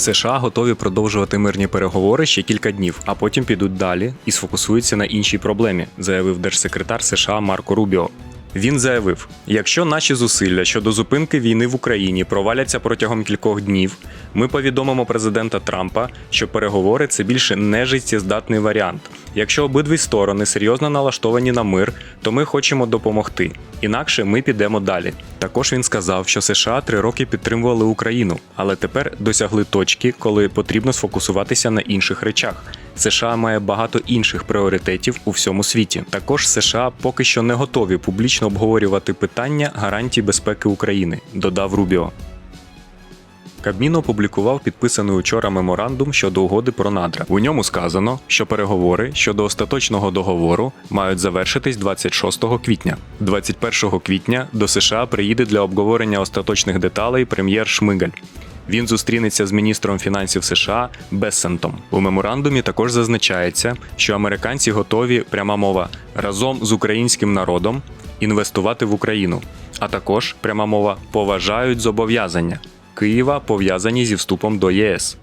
США готові продовжувати мирні переговори ще кілька днів, а потім підуть далі і сфокусуються на іншій проблемі, заявив держсекретар США Марко Рубіо. Він заявив: якщо наші зусилля щодо зупинки війни в Україні проваляться протягом кількох днів, ми повідомимо президента Трампа, що переговори це більше не життєздатний варіант. Якщо обидві сторони серйозно налаштовані на мир, то ми хочемо допомогти. Інакше ми підемо далі. Також він сказав, що США три роки підтримували Україну, але тепер досягли точки, коли потрібно сфокусуватися на інших речах. США має багато інших пріоритетів у всьому світі. Також США поки що не готові публічно обговорювати питання гарантій безпеки України, додав Рубіо. Кабмін опублікував підписаний учора меморандум щодо угоди про надра. У ньому сказано, що переговори щодо остаточного договору мають завершитись 26 квітня. 21 квітня до США приїде для обговорення остаточних деталей прем'єр Шмигаль. Він зустрінеться з міністром фінансів США Бессентом. У меморандумі також зазначається, що американці готові пряма мова разом з українським народом інвестувати в Україну, а також пряма мова поважають зобов'язання Києва пов'язані зі вступом до ЄС.